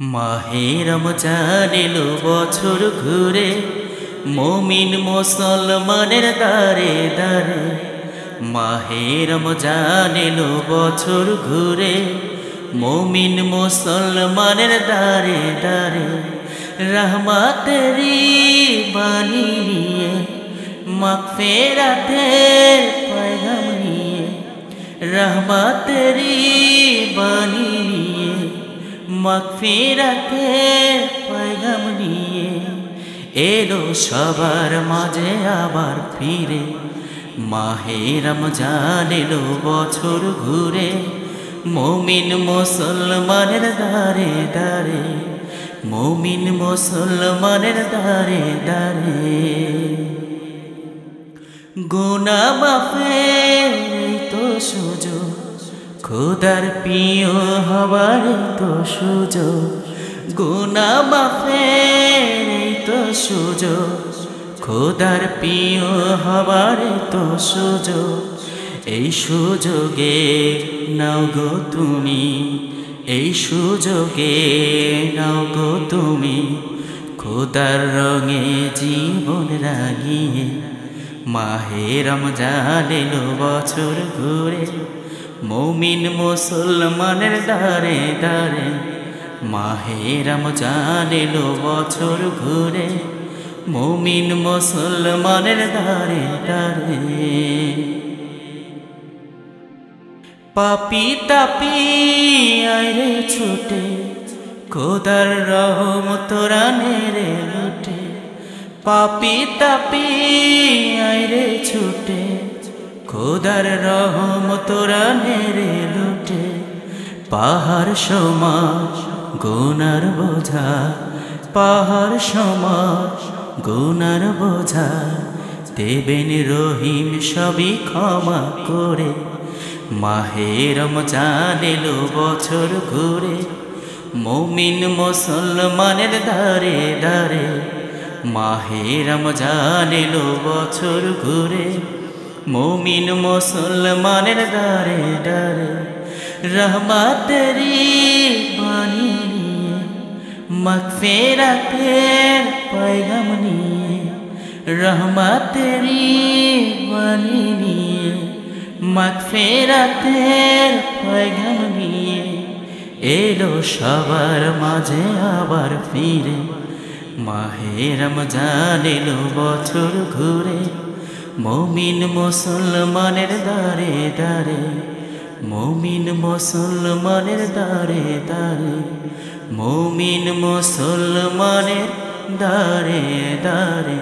মাহের রমজান এলো বছর ঘুরে, মমিন মুসলমানের দারে দারে মাহের রমজান এলো বছর ঘুরে, মমিন মুসলমানের দারে দারে রহমাতেরি বাণী নিয়ে, মাগফিরাতের পয়গাম নিয়ে। রহমাতেরি বাণী নিয়ে মাগফিরাতের পয়গাম নিয়ে। এলো সবার মাঝে আবার ফিরে। মাহে রমজান এলো বছর ঘুরে। মমিন মুসলমানের দারে দারে মমিন মুসলমানের দারে দারে গুনা মাফের তো সুযোগ। খোদার প্রিয় হবার তো সুযোগ গুনা মাফের তো সুযোগ, খোদার প্রিয় হবার তো সুযোগ, এই সুযোগে নাও গো তুমি, এই সুযোগে নাও গো তুমি, খোদার রঙে জীবন রাগিয়ে, মাহে রমজান এলো বছর ঘুরে মৌমিন মুসলমানের দারে দারে মাহে রমজান এলো বছর ঘুরে, মৌমিন মুসলমানের দারে দারে পাপি তাপি আরে ছুটে, খোদার রহম তোরা নেরে লুটে। পাপি তাপি আইরে ছুটে খোদার রহম তোরা নেরে লুটে, পাহাড় সমাজ গুনার বোঝা, পাহাড় সমাজ গুনার বোঝা, দেবেন রহিম সবই ক্ষমা করে, মাহে রমজান এলো বছর ঘুরে, মমিন মুসলমানের দারে দারে মাহে রমজান এলো বছর ঘুরে। মমিন মুসলমানের দারে দারে রহমাতেরি বাণী নিয়ে, মগফিরাতের পয়গাম নিয়ে রহমাতেরি বাণী পয়গাম নিয়ে এলো সবার মাঝে আবার ফিরে মাহের রমজান এলো বছর ঘুরে। মমিন মুসলমানের দারে দারে মমিন মুসলমানের দারে দারে মমিন মুসলমানের দারে দারে